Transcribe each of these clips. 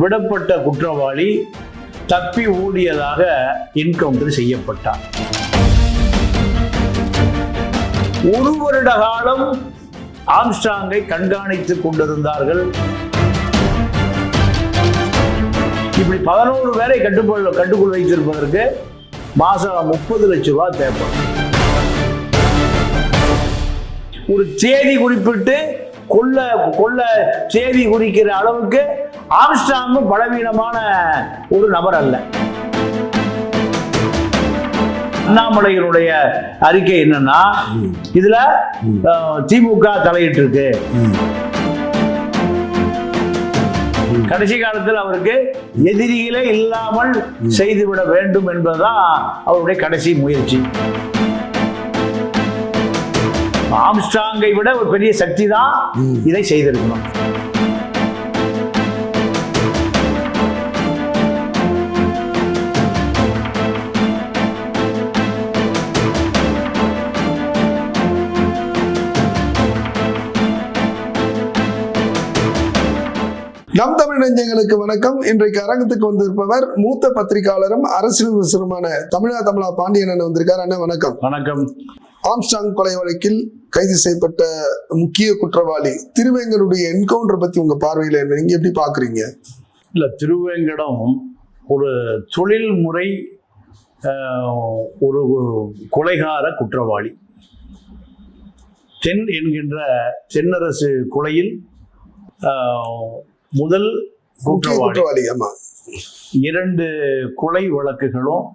விடப்பட்ட குற்றவாளி தப்பி ஓடியதாக என்கவுண்டர் செய்யப்பட்டார் ஒரு வருட காலம் ஆம்ஸ்டாங்கை கண்காணித்துக் கொண்டிருந்தார்கள். இப்படி பதினோரு பேரை கட்டுக்குள் கட்டுக்குள் வைத்திருப்பதற்கு மாசம் முப்பது லட்சம் ரூபாய் தேவைப்படும் ஒரு தேதி குறிப்பிட்டு கொல்ல கொல்ல தேதி குறிக்கிற அளவுக்கு ஆம்ஸ்டாங்கும் பலவீனமான ஒரு நபர் அல்ல. அண்ணாமலையினுடைய அறிக்கை என்னன்னா இதுல திமுக தலையிட்டு இருக்கு கடைசி காலத்தில் அவருக்கு எதிரிகளே இல்லாமல் செய்துவிட வேண்டும் என்பதுதான் அவருடைய கடைசி முயற்சி. ஆம்ஸ்டாங்கை விட ஒரு பெரிய சக்தி தான் இதை செய்திருக்கணும். நம் தமிழ் நெஞ்சங்களுக்கு வணக்கம். இன்றைக்கு அரங்கத்துக்கு வந்திருப்பவர் மூத்த பத்திரிகையாளரும் அரசியல் விமர்சனமான தமிழா தமிழா பாண்டியன் அண்ணன் வந்திருக்கார். அண்ணன் வணக்கம். வணக்கம். ஆம்ஸ்டாங் கொலை வழக்கில் கைது செய்யப்பட்ட முக்கிய குற்றவாளி திருவேங்கனுடைய என்கவுண்டர் பத்தி உங்க பார்வையில என்ன? நீங்க எப்படி பாக்குறீங்க இல்ல திருவேங்கடம் ஒரு தொழில்முறை ஒரு கொலைகார குற்றவாளி. தென் என்கின்ற தென்னரசு கொலையில் முதல் குற்றவாளி. ஆமா. இரண்டு கொலை வழக்குகளும்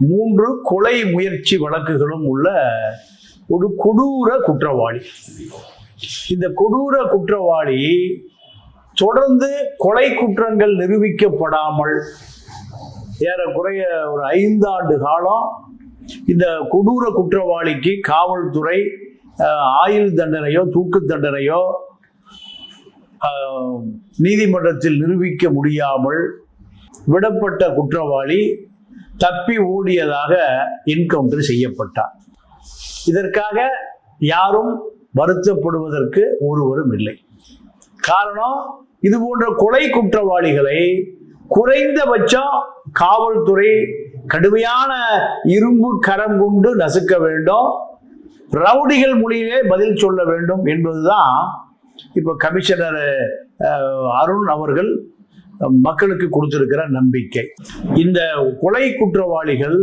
மூன்று கொலை முயற்சி வழக்குகளும் உள்ள ஒரு கொடூர குற்றவாளி. இந்த கொடூர குற்றவாளி தொடர்ந்து கொலை குற்றங்கள் நிரூபிக்கப்படாமல் ஏறக்குறைய ஒரு ஐந்தாண்டு காலம் இந்த கொடூர குற்றவாளிக்கு காவல்துறை ஆயுள் தண்டனையோ தூக்கு தண்டனையோ நீதிமன்றத்தில் நிரூபிக்க முடியாமல் விடப்பட்ட குற்றவாளி தப்பி ஓடியதாக என்கவுண்டர் செய்யப்பட்டார். இதற்காக யாரும் வருத்தப்படுவதற்கு ஒருவரும் இல்லை. காரணம் இது போன்ற கொலை குற்றவாளிகளை குறைந்தபட்சம் காவல்துறை கடுமையான இரும்பு கரம் கொண்டு நசுக்க வேண்டும் ரவுடிகள் மொழியிலே பதில் சொல்ல வேண்டும் என்பதுதான் இப்போ கமிஷனர் அருண் அவர்கள் மக்களுக்கு கொடுத்திருக்கிற நம்பிக்கை. இந்த கொலை குற்றவாளிகள்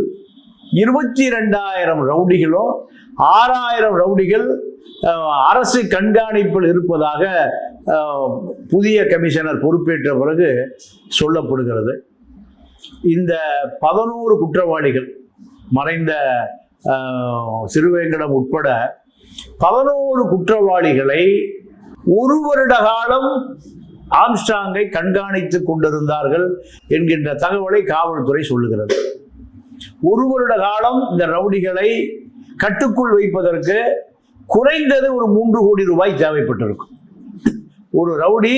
இருபத்தி ரெண்டாயிரம் ரவுடிகளோ ஆறாயிரம் ரவுடிகள் அரசு கண்காணிப்பில் இருப்பதாக புதிய கமிஷனர் பொறுப்பேற்ற பிறகு சொல்லப்படுகிறது. இந்த பதினோரு குற்றவாளிகள் மறைந்த சிறுவேங்கடம் உட்பட பதினோரு குற்றவாளிகளை ஒரு வருட காலம் ஆம்ஸ்டாங்கை கண்காணித்துக் கொண்டிருந்தார்கள் என்கின்ற தகவலை காவல்துறை சொல்லுகிறது. ஒரு வருட காலம் இந்த ரவுடிகளை கட்டுக்குள் வைப்பதற்கு குறைந்தது ஒரு மூன்று கோடி ரூபாய் தேவைப்பட்டிருக்கும். ஒரு ரவுடி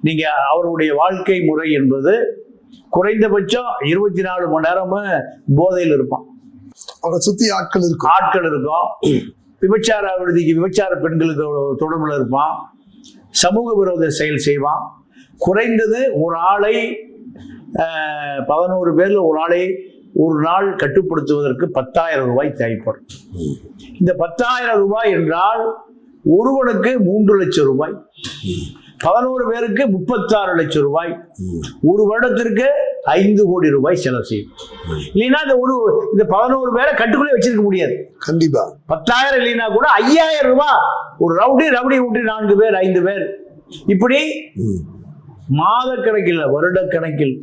நீங்க அவருடைய வாழ்க்கை முறை என்பது குறைந்தபட்சம் இருபத்தி நாலு மணி நேரமும் போதையில் இருப்பான். அவரை சுத்தி ஆட்கள் இருக்கும். ஆட்கள் இருக்கும். விபச்சார விடுதிக்கு விபச்சார பெண்களுக்கு தொடர்பில் இருப்பான். சமூக விரோத செயல் செய்வான். குறைந்தது ஒரு ஆளை பதினோரு பேரில் ஒரு ஆளை ஒரு நாள் கட்டுப்படுத்துவதற்கு பத்தாயிரம் ரூபாய் தேவைப்படும். இந்த பத்தாயிரம் ரூபாய் என்றால் ஒருவனுக்கு மூன்று லட்சம் ரூபாய் பதினோரு பேருக்கு முப்பத்தாறு லட்சம் ரூபாய் ஒரு வருடத்திற்கு ஐந்து கோடி ரூபாய் செலவு செய்யும். இல்லைன்னா இந்த ஒரு இந்த பதினோரு பேரை கட்டுக்குள்ளே வச்சிருக்க முடியாது. கண்டிப்பா. பத்தாயிரம் இல்லைன்னா கூட ஐயாயிரம் ரூபாய் ஒரு ரவுடி ரவுடி விட்டு நான்கு பேர் ஐந்து பேர். இப்படி. மாத கணக்கில் வருட கணக்கில்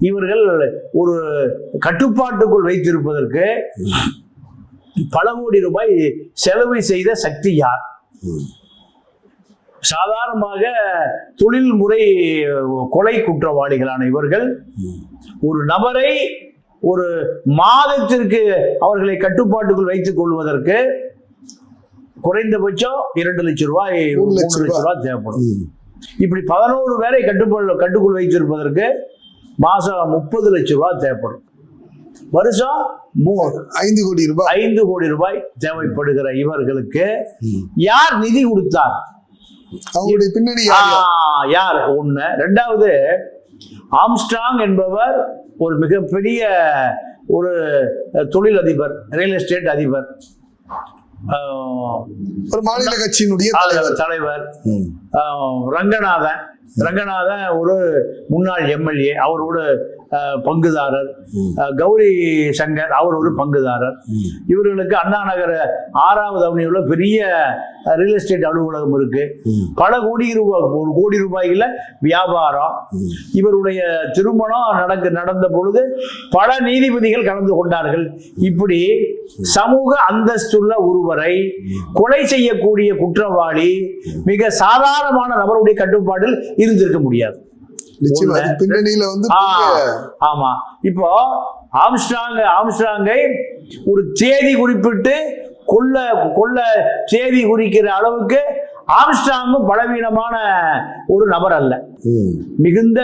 இவர்கள் ஒரு கட்டுப்பாட்டுக்குள் வைத்திருப்பதற்கு பல கோடி ரூபாய் செலவு செய்த சக்தி யார். சாதாரணமாக தொழில்முறை கொலை குற்றவாளிகளான இவர்கள். ஒரு நபரை ஒரு மாதத்திற்கு அவர்களை கட்டுப்பாட்டுக்குள் வைத்துக் கொள்வதற்கு குறைந்தபட்சம் இரண்டு லட்சம் ரூபாய் மூணு லட்சம் ரூபாய் தேவைப்படும். இப்படி பதினோரு பேரை கட்டுக்குள் கட்டுக்குள் வைத்திருப்பதற்கு மாசம் முப்பது லட்சம் ரூபாய் தேவைப்படும் வருஷம் ஐந்து கோடி ரூபாய் ஐந்து கோடி ரூபாய் தேவைப்படுகிற இவர்களுக்கு. யார் நிதி கொடுத்தார் அவங்களுடைய பின்னணி யார்? ஒண்ணு. ரெண்டாவது ஆம்ஸ்ட்ராங் என்பவர் ஒரு மிகப்பெரிய ஒரு தொழில் அதிபர் ரியல் எஸ்டேட் அதிபர். ஒரு மாநில கட்சியினுடைய தலைவர். தலைவர் ரங்கநாதன். ரங்கநாதன் ஒரு முன்னாள் எம்எல்ஏ. அவர் ஒரு ஆஹ், பங்குதாரர். கௌரி சங்கர் அவர் ஒரு பங்குதாரர். இவர்களுக்கு அண்ணா நகர் ஆறாவது அவனியுள்ள பெரிய ரியல் எஸ்டேட் அலுவலகம் இருக்கு. பல கோடி ரூபாய் ஒரு கோடி ரூபாய்ல வியாபாரம். இவருடைய திருமணம் நடக்க நடந்த பொழுது பல நீதிபதிகள் கலந்து கொண்டார்கள். இப்படி சமூக அந்தஸ்துள்ள ஒருவரை கொலை செய்யக்கூடிய குற்றவாளி மிக சாதாரணமான நபருடைய கட்டுப்பாட்டில் இருந்திருக்க முடியாது. பின்னணியில வந்து ஆமா. இப்போ ஆம்ஸ்ட்ராங் ஆம்ஸ்ட்ராங்கை ஒரு தேதி குறிப்பிட்டு கொல்ல கொல்ல தேதி குறிக்கிற அளவுக்கு ஆம்ஸ்ட்ராங்கும் பலவீனமான ஒரு நபர் அல்ல. மிகுந்த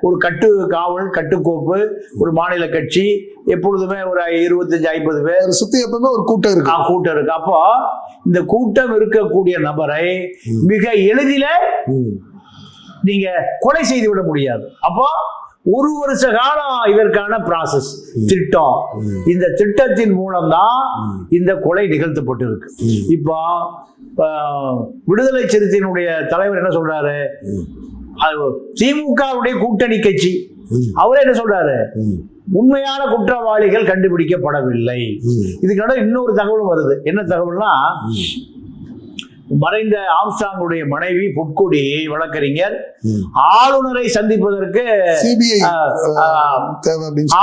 ஒரு கட்டு காவல் கட்டுக்கோப்பு ஒரு மாநில கட்சி எப்பொழுதுமே ஒரு இருபத்தஞ்சு ஐம்பது பேர். சுத்தி எப்பவுமே ஒரு கூட்டம் இருக்கு. கூட்டம் இருக்கு. அப்போ இந்த கூட்டம் இருக்கக்கூடிய நபரை மிக எளிதில. நீங்க கொலை செய்து விட முடியாது. அப்போ ஒரு வருஷ காலம் இதற்கான ப்ராசஸ் திட்டம். இந்த திட்டத்தின் மூலம்தான் இந்த கொலை நிகழ்த்தப்பட்டிருக்கு. இப்போ விடுதலை சிறுத்தையினுடைய தலைவர் என்ன சொல்றாரு? திமுகவுடைய கூட்டணி கட்சி. அவரே என்ன சொல்றாரு. உண்மையான குற்றவாளிகள் கண்டுபிடிக்கப்படவில்லை. இதுக்கு இன்னொரு தகவல் வருது. என்ன தகவல்னா. மறைந்த ஆம்ஸ்டாங்குடைய மனைவி பொற்கொடி வழக்கறிஞர். ஆளுநரை சந்திப்பதற்கு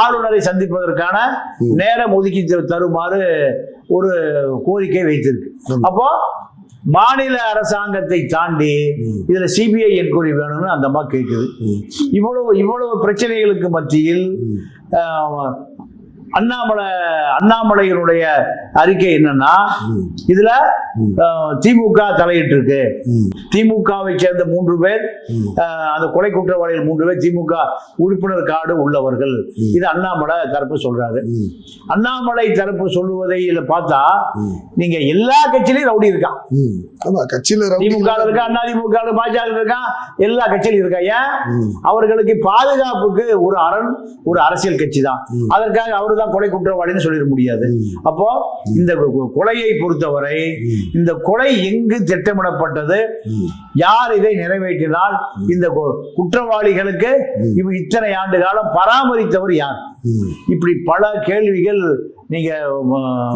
ஆளுநரை சந்திப்பதற்கான நேரம் ஒதுக்கி தருமாறு ஒரு கோரிக்கை வைத்திருக்கு. அப்போ மாநில அரசாங்கத்தை தாண்டி. இதுல சிபிஐ என்கொயரி வேணும்னு அந்த அம்மா கேட்குது. இவ்வளவு இவ்வளவு பிரச்சனைகளுக்கு மத்தியில் அண்ணாமலை அண்ணாமலையினுடைய அறிக்கை என்னன்னா. இதுல திமுக தலையிட்டு இருக்கு. திமுகவை சேர்ந்த மூன்று பேர் அந்த கொலை குற்றவாளிகள் மூன்று பேர் திமுக உறுப்பினர் கார்டு உள்ளவர்கள் இது அண்ணாமலை தரப்பு சொல்றாரு. அண்ணாமலை தரப்பு சொல்லுவதை இதுல பார்த்தா. நீங்க எல்லா கட்சியிலையும் ரவுடி இருக்கான் கட்சியில திமுக இருக்கா அண்ணா திமுக பாஜக இருக்கான் எல்லா கட்சியிலும் இருக்கா ஏன். அவர்களுக்கு பாதுகாப்புக்கு ஒரு அரண் ஒரு அரசியல் கட்சி தான். அதற்காக அவரு தான் கொலை குற்றவாளின்னு சொல்லிட முடியாது. அப்போ இந்த கொலையை பொறுத்தவரை இந்த கொலை எங்கு திட்டமிடப்பட்டது? யார் இதை நிறைவேற்றினால்? இந்த குற்றவாளிகளுக்கு இத்தனை ஆண்டு காலம் பராமரித்தவர் யார்? இப்படி பல கேள்விகள் நீங்க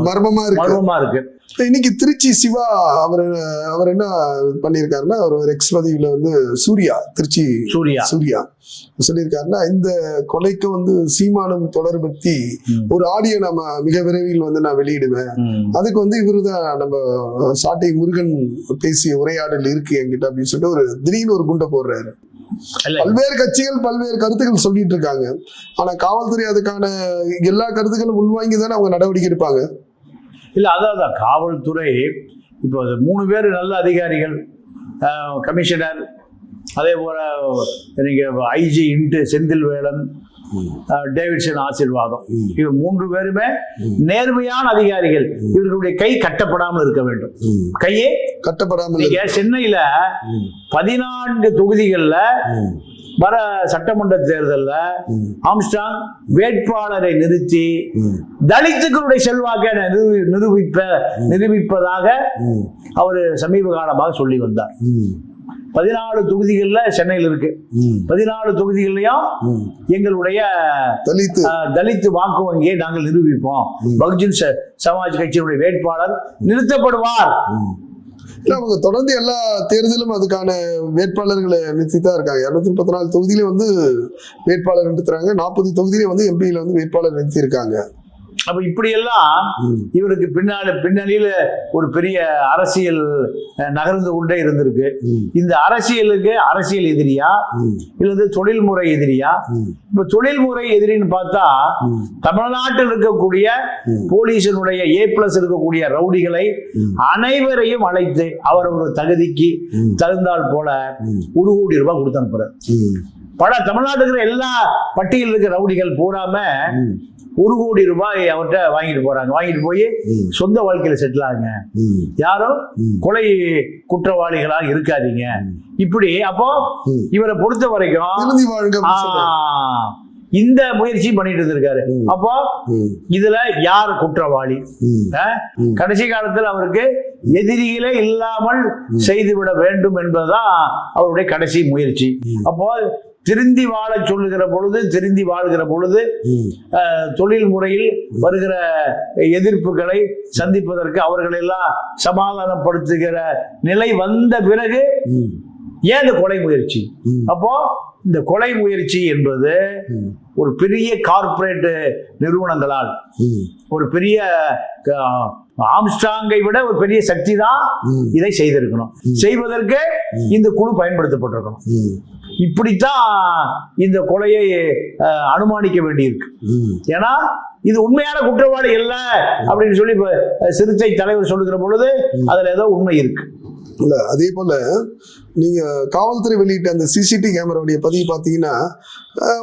மர்மமா இருக்கு. மர்மமா இருக்கு. இன்னைக்கு திருச்சி சிவா அவர் அவர் என்ன பண்ணியிருக்காருன்னா அவர் ஒரு எக்ஸ் பதிவுல வந்து சூர்யா திருச்சி சூர்யா. சூர்யா சொல்லியிருக்காருன்னா இந்த கொலைக்கு வந்து சீமானும் தொடர் பத்தி ம். ஒரு ஆடியோ நம்ம மிக விரைவில் வந்து நான் வெளியிடுவேன். அதுக்கு வந்து இவருதான் நம்ம சாட்டை முருகன் பேசிய உரையாடல் இருக்கு என்கிட்ட அப்படின்னு சொல்லிட்டு ஒரு திடீர்னு ஒரு குண்டை போடுறாரு. பல்வேறு கட்சிகள் பல்வேறு கருத்துக்கள் சொல்லிட்டு இருக்காங்க. ஆனா காவல்துறை அதுக்கான எல்லா கருத்துக்களும் உள்வாங்கி தானே அவங்க நடவடிக்கை எடுப்பாங்க? இல்ல அதான் காவல்துறை இப்போ அது மூணு பேர் நல்ல அதிகாரிகள் கமிஷனர் அதே போல நீங்க ஐஜி இன்ட்டு செந்தில்வேலன் ஆஹ், டேவிட்சன் ஆசீர்வாதம். இவங்க மூன்று பேருமே. நேர்மையான அதிகாரிகள் இவர்களுடைய கை கட்டப்படாமல் இருக்க வேண்டும் கையே கட்டப்படாமல் நீங்க சென்னையில. பதினான்கு தொகுதிகள்ல. வர சட்டமன்ற தேர்தல்ல. ஆம்ஸ்டாங் வேட்பாளரை நிறுத்தி. தலித்துக்களுடைய செல்வாக்கை நிரூபி- நிரூபிப்ப நிரூபிப்பதாக. அவர் சமீப காலமாக சொல்லி வந்தார். பதினாலு தொகுதிகளில் சென்னையில் இருக்கு. பதினாலு தொகுதிகள்லையும். எங்களுடைய தலித்து. அஹ், தலித் வாக்கு வங்கியை நாங்கள் நிரூபிப்போம். பகுஜன் ச- சமாஜ் கட்சியினுடைய வேட்பாளர் நிறுத்தப்படுவார். அவங்க தொடர்ந்து எல்லா தேர்தலும் அதுக்கான வேட்பாளர்களை நிறுத்தி தான் இருக்காங்க. இருநூத்தி முப்பத்தி நாலு தொகுதியில வந்து வேட்பாளர் நிறுத்துறாங்க. நாற்பது தொகுதியில வந்து எம்பியில வந்து வேட்பாளர் நிறுத்தி இருக்காங்க அப்ப இப்படியெல்லாம் இவருக்கு பின்னால பின்னணியில ஒரு பெரிய அரசியல் நகர்ந்து கொண்டே இருந்திருக்கு. இந்த அரசியலுக்கு அரசியல் எதிரியா? இல்லது தொழில்முறை எதிரியா? இப்ப தொழில்முறை எதிரின்னு பார்த்தா தமிழ்நாட்டில் இருக்கக்கூடிய போலீஸினுடைய ஏ பிளஸ் இருக்கக்கூடிய ரவுடிகளை அனைவரையும் அழைத்து அவர் ஒரு தகுதிக்கு தகுந்தால் போல ஒரு கோடி ரூபாய் கொடுத்து அனுப்புறார். பல தமிழ்நாட்டுல இருக்கிற எல்லா பட்டியலில் இருக்கிற ரவுடிகள் பூராம ஒரு கோடி ரூபாய் அவர்கிட்ட வாங்கிட்டு போறாங்க. வாங்கிட்டு போய் சொந்த வாழ்க்கையில செட்டில் ஆகுங்க. யாரும். கொலை குற்றவாளிகளாக இருக்காதீங்க. இப்படி அப்போ. இவரை பொறுத்த வரைக்கும். இந்த முயற்சி பண்ணிட்டு இருந்திருக்காரு. அப்போ இதுல யார் குற்றவாளி. கடைசி காலத்தில் அவருக்கு எதிரிகளே இல்லாமல் செய்துவிட வேண்டும் என்பதுதான் அவருடைய கடைசி முயற்சி. அப்போ திருந்தி வாழ சொல்லுகிற பொழுது திருந்தி வாழ்கிற பொழுது தொழில் முறையில் வருகிற எதிர்ப்புகளை சந்திப்பதற்கு அவர்களெல்லாம் சமாதானப்படுத்துகிற நிலை வந்த பிறகு ஏன் இந்த கொலை முயற்சி. அப்போ இந்த கொலை முயற்சி என்பது ஒரு பெரிய கார்ப்பரேட் நிறுவனங்களால் ஒரு பெரிய ஆம்ஸ்டாங்கை விட ஒரு பெரிய சக்தி தான். இதை செய்திருக்கணும். செய்வதற்கு இந்த குழு பயன்படுத்தப்பட்டிருக்கணும். இப்படித்தான் இந்த கொலையை அனுமானிக்க வேண்டியிருக்கு. ஏன்னா இது உண்மையான குற்றவாளி இல்ல அப்படின்னு சொல்லி சிறுத்தை தலைவர் சொல்லுகிற பொழுது அதுல ஏதோ உண்மை இருக்கு. இல்ல அதே போல நீங்க காவல்துறை வெளியிட்ட அந்த சிசிடிவி கேமராவுடைய பதிவு பார்த்தீங்கன்னா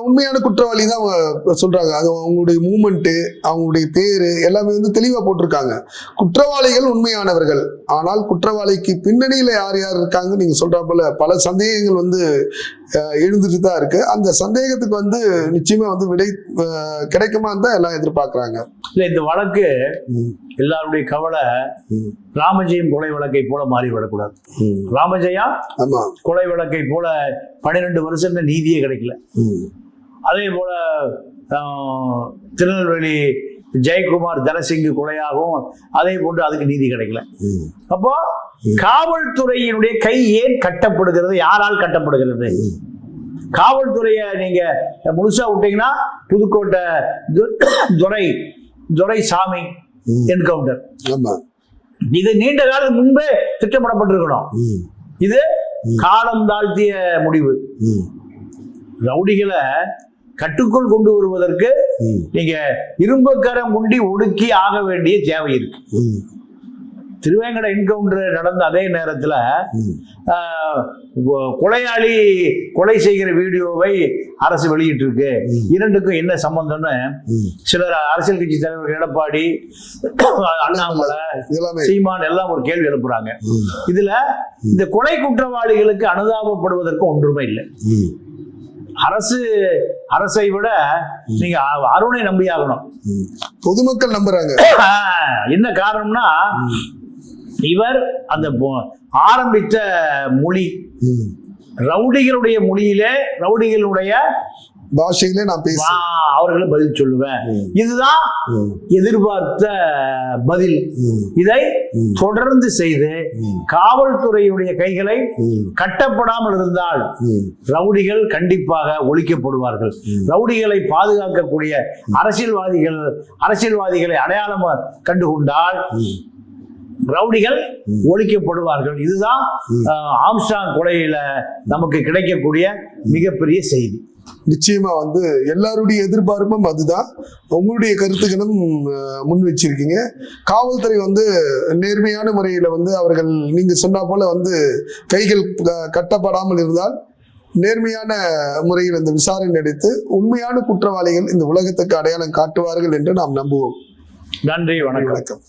உண்மையான குற்றவாளி தான் அவங்க சொல்றாங்க. அது அவங்களுடைய மூமெண்ட்டு அவங்களுடைய பேரு எல்லாமே வந்து தெளிவா போட்டிருக்காங்க. குற்றவாளிகள் உண்மையானவர்கள். ஆனால் குற்றவாளிக்கு பின்னணியில யார் யார் இருக்காங்க நீங்க சொல்ற போல பல சந்தேகங்கள் வந்து எழுந்துட்டு தான் இருக்கு. அந்த சந்தேகத்துக்கு வந்து நிச்சயமா வந்து விடை கிடைக்குமா தான் எல்லாம் எதிர்பார்க்கறாங்க. இல்ல இந்த வழக்கு எல்லாருடைய கவலை ராமஜெயம் கொலை வழக்கை போல மாறிவிடக்கூடாது. ராமஜெயா? கொலை வழக்கை போல பன்னிரெண்டு வருஷம் நீதியே கிடைக்கல. அதே போல திருநெல்வேலி ஜெயக்குமார் தனசிங்கு கொலையாகவும் அதே போன்று அதுக்கு நீதி கிடைக்கல. அப்போ காவல்துறையினுடைய கை ஏன் கட்டப்படுகிறது? யாரால் கட்டப்படுகிறது? காவல்துறையை நீங்க முழுசா விட்டீங்கன்னா புதுக்கோட்டை துரை துரை சாமி. என்கவுண்டர் இது நீண்ட காலத்துக்கு முன்பே திட்டமிடப்பட்டிருக்கணும். இது காலம் தாழ்த்திய முடிவு. ரவுடிகளை கட்டுக்குள் கொண்டு வருவதற்கு நீங்க இரும்புக்கரம் குண்டி ஒடுக்கி ஆக வேண்டிய தேவை இருக்கு. திருவேங்கட என்கவுண்டர் நடந்த அதே நேரத்துல கொலையாளி கொலை செய்கிற வீடியோவை அரசு வெளியிட்டிருக்கு. இரண்டுக்கும் என்ன சம்பந்தம்னு. சிலர் அரசியல் கட்சி தலைவர் எடப்பாடி அண்ணாமலை சீமான் எல்லாம் ஒரு கேள்வி எழுப்புறாங்க. இதுல இந்த கொலை குற்றவாளிகளுக்கு அனுதாபப்படுவதற்கு ஒன்றுமே இல்லை. அரசு அரசை விட நீங்க அருணை நம்பியாகணும். பொதுமக்கள் நம்புறாங்க. என்ன காரணம்னா இவர் அந்த ஆரம்பித்த மொழி. ரவுடிகளுடைய மொழியிலே ரவுடிகளுடைய பாஷையில நான் வா, பேசுறேன் அவர்களுக்கு பதில் சொல்லுவேன். இதுதான் எதிர்பார்த்த பதில் இதை. தொடர்ந்து செய்து. காவல்துறையுடைய கைகளை கட்டப்படாமல் இருந்தால் ரவுடிகள் கண்டிப்பாக ஒழிக்கப்படுவார்கள். ரவுடிகளை பாதுகாக்கக்கூடிய அரசியல்வாதிகள் அரசியல்வாதிகளை அடையாளம் கண்டுகொண்டால். ரவுடிகள். ஒழிக்கப்படுவார்கள். இதுதான் ஆம்ஸ்டாங் கொலையில நமக்கு கிடைக்கக்கூடிய மிகப்பெரிய செய்தி. நிச்சயமா வந்து எல்லாருடைய எதிர்பார்ப்பும் அதுதான். உங்களுடைய கருத்துக்களும் முன் வச்சிருக்கீங்க. காவல்துறை வந்து நேர்மையான முறையில வந்து அவர்கள் நீங்க சொன்னா போல வந்து கைகள் கட்டப்படாமல் இருந்தால் நேர்மையான முறையில் இந்த விசாரணை நடத்தி உண்மையான குற்றவாளிகள் இந்த உலகத்துக்கு அடையாளம் காட்டுவார்கள் என்று நாம் நம்புவோம். நன்றி வணக்கம். வணக்கம்.